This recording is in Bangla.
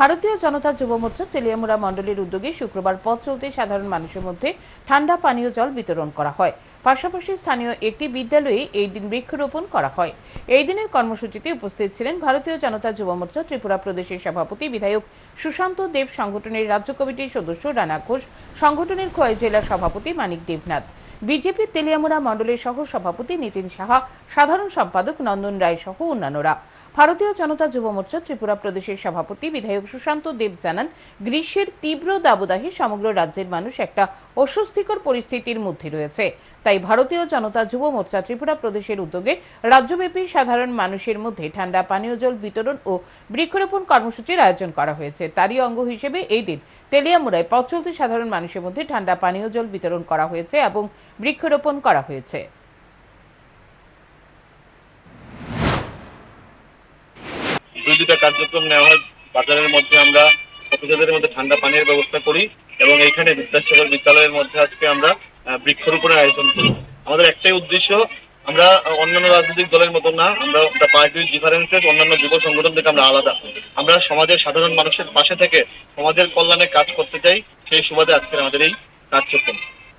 ভারতীয় জনতা যুব মোর্চা তেলিয়ামুড়া মণ্ডলীর উদ্যোগে শুক্রবার পথ চলতে সাধারণ মানুষের মধ্যে ঠান্ডা পানীয় জল বিতরণ করা হয়। পাশাপাশি স্থানীয় একটি বিদ্যালয়ে এই দিন বৃক্ষরোপণ করা হয়। এই দিনের কর্মসূচিতে উপস্থিত ছিলেন ভারতীয় জনতা যুব মোর্চা ত্রিপুরা প্রদেশের সভাপতি বিধায়ক সুশান্ত দেব, সংগঠনের রাজ্য কমিটির সদস্য রানা ঘোষ, সংগঠনের খোয়াই জেলা সভাপতি মানিক দেবনাথ, বিজেপির তেলিয়ামুড়া মণ্ডলের সহ সভাপতি নীতিন সাহা, সাধারণ সম্পাদক নন্দন রায় সহ অন্যান্যরা। ভারতীয় জনতা যুব মোর্চা ত্রিপুরা প্রদেশের সভাপতি বিধায়ক সুশান্ত দেব জানান, গ্রীষ্মের তীব্র দাবদাহে সমগ্র রাজ্যের মানুষ একটা অস্বস্তিকর পরিস্থিতির মধ্যে রয়েছে। তাই ভারতীয় জনতা যুব মোর্চা ত্রিপুরা প্রদেশের উদ্যোগে রাজ্যব্যাপী সাধারণ মানুষের মধ্যে ঠান্ডা পানীয় জল বিতরণ ও বৃক্ষরোপণ কর্মসূচির আয়োজন করা হয়েছে। তারই অঙ্গ হিসেবে এই দিন তেলিয়ামুড়ায় পথ সাধারণ মানুষের মধ্যে ঠান্ডা পানীয় জল বিতরণ করা হয়েছে এবং বৃক্ষরোপণ করা হয়েছে। কার্যক্রম নেওয়া হয়। বাজারের মধ্যে আমরা ছাত্রছাত্রীদের মধ্যে ঠান্ডা পানির ব্যবস্থা করি এবং এইখানে বিদ্যাসাগর বিদ্যালয়ের মধ্যে আজকে আমরা বৃক্ষরোপণের আয়োজন করি। আমাদের একটাই উদ্দেশ্য, আমরা অন্যান্য রাজনৈতিক দলের মতো না, আমরা পার্টির ডিফারেন্সেস অন্যান্য যুব সংগঠন থেকে আমরা আলাদা। আমরা সমাজের সাধারণ মানুষের পাশে থেকে সমাজের কল্যাণে কাজ করতে চাই, সেই সুবাদে আজকের আমাদের এই কার্যক্রম।